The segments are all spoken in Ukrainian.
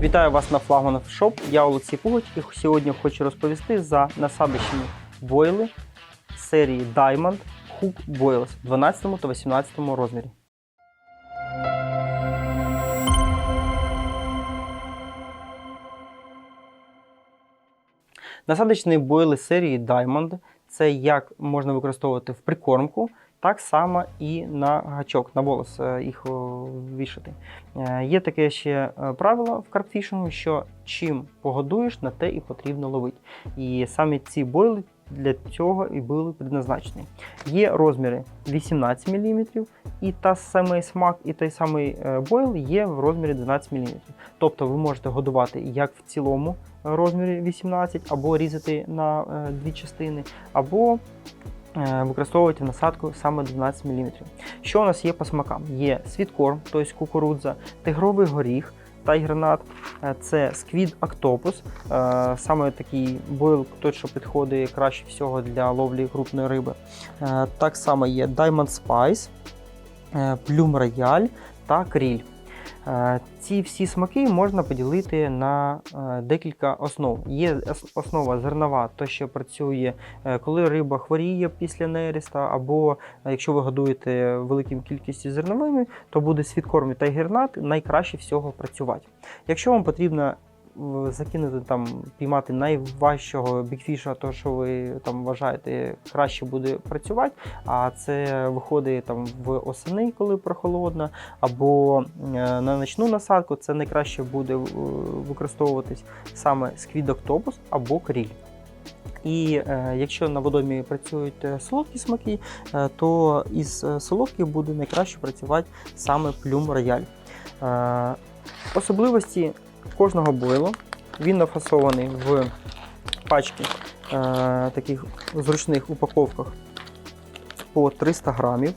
Вітаю вас на флагманах Шоп. Я Олексій Пугоч і сьогодні хочу розповісти за насадочні бойли серії Diamond Hook Boils в 12 та 18 розмірі. Насадочні бойли серії Diamond це як можна використовувати в прикормку, так само і на гачок, на волос е, їх вішати. Е, Є таке ще е, правило в карпфішингу, що чим погодуєш, на те і потрібно ловити. І саме ці бойли для цього і були предназначені. Є розміри 18 мм, і та самий смак, і той самий бойл є в розмірі 12 мм. Тобто ви можете годувати як в цілому розмірі 18, або різати на дві частини, або використовувати насадку саме 12 мм. Що у нас є по смакам? Є світкорм, тобто кукурудза, тигровий горіх, тайгранат, е, це сквід октопус, е, саме такий бойл, той, що підходить краще всього для ловлі крупної риби. Е, Так само є Diamond Spice, е, Plum Royal та кріль. Е, Ці всі смаки можна поділити на е, декілька основ. Є основа зернова, то що працює, е, коли риба хворіє після неріста, або якщо ви годуєте великим кількістю зерновими, то буде світкорм та гірнат найкраще всього працювати. Якщо вам потрібно в- закинути там, піймати найважчого бікфіша, то що ви там вважаєте краще буде працювати, а це виходить там в осени, коли прохолодно, або е, на ночну насадку, це найкраще буде е, використовуватись саме сквід октопус або кріль. І е, якщо на водомі працюють е, солодкі смаки, е, то із солодких буде найкраще працювати саме плюм рояль. Е, особливості кожного бойлу він нафасований в пачки е, таких зручних упаковках по 300 грамів.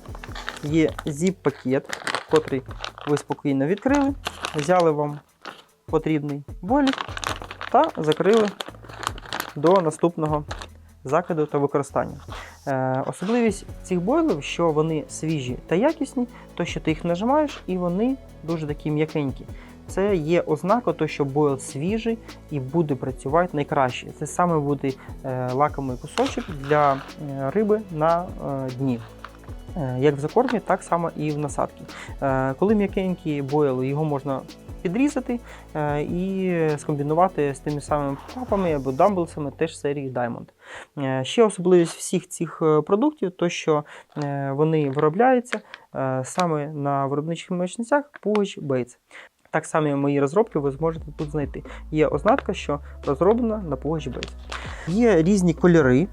Є зіп-пакет, котрий ви спокійно відкрили, взяли вам потрібний бойлік та закрили до наступного закиду та використання. Е, особливість цих бойлів, що вони свіжі та якісні, то що ти їх нажимаєш і вони дуже такі м'якенькі. Це є ознака, то, що бойл свіжий і буде працювати найкраще. Це саме буде е, лакомий кусочок для е, риби на е, дні. Як в закормі, так само і в насадці. Коли м'якенький бойл, його можна підрізати і скомбінувати з тими самими папами або дамблсами теж серії Diamond. Ще особливість всіх цих продуктів, то що вони виробляються саме на виробничих мечницях Baits. Так само мої розробки ви зможете тут знайти. Є ознака, що розроблена на Baits. Є різні кольори,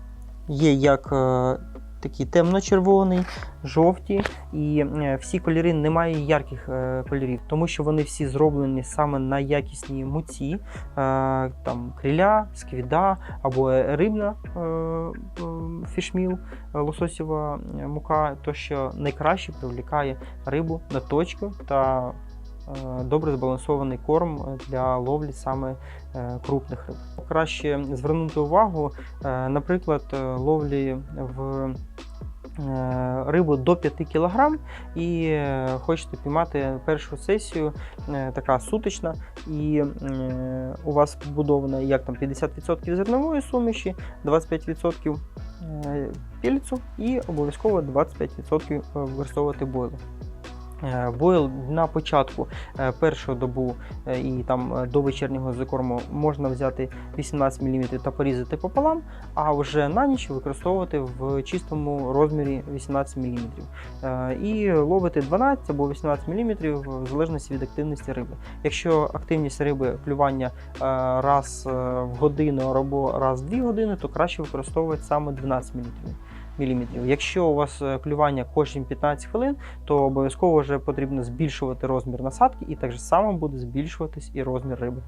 є як е, такі темно-червоний, жовті, і е, всі кольори не мають ярких е, кольорів, тому що вони всі зроблені саме на якісній муці, там криля, сквіда або рибна фішміл, лососєва мука, то що найкраще привлікає рибу на точку та добре збалансований корм для ловлі саме е, крупних риб. Краще звернути увагу, е, наприклад, е, ловлі в е, рибу до 5 кг і е, хочете піймати першу сесію, е, така сутична, і е, у вас побудована як там 50% зернової суміші, 25% е, пільцу і обов'язково 25% використовувати бойлу. Е, Бойл на початку е, першу добу е, і там до вечірнього закорму можна взяти 18 мм та порізати пополам, а вже на ніч використовувати в чистому розмірі 18 мм. І ловити 12 або 18 мм в залежності від активності риби. Якщо активність риби клювання раз в годину або раз в 2 години, то краще використовувати саме 12 мм. Міліметрів. Якщо у вас е, клювання кожні 15 хвилин, то обов'язково вже потрібно збільшувати розмір насадки, і так само буде збільшуватись і розмір риби.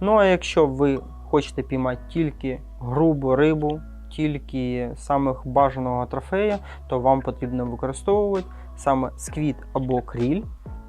Ну а якщо ви хочете піймати тільки грубу рибу, тільки самих бажаного трофея, то вам потрібно використовувати саме сквіт або кріль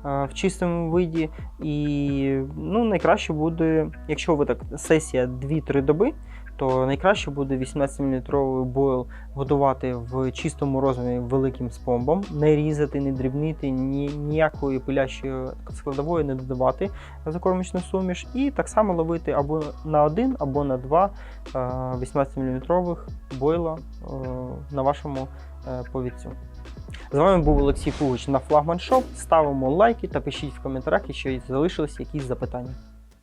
е, в чистому виді. І ну, найкраще буде, якщо ви так сесія 2-3 доби, то найкраще буде 18-мм бойл готувати в чистому розмірі великим спомбом, не різати, не дрібнити, ні, ніякої пилящої складової не додавати закормочну суміш, і так само ловити або на один, або на два 18-мм бойла е, на вашому е, повідцю. З вами був Олексій Пугач на Флагман Шоп. Ставимо лайки та пишіть в коментарях, якщо залишились якісь запитання.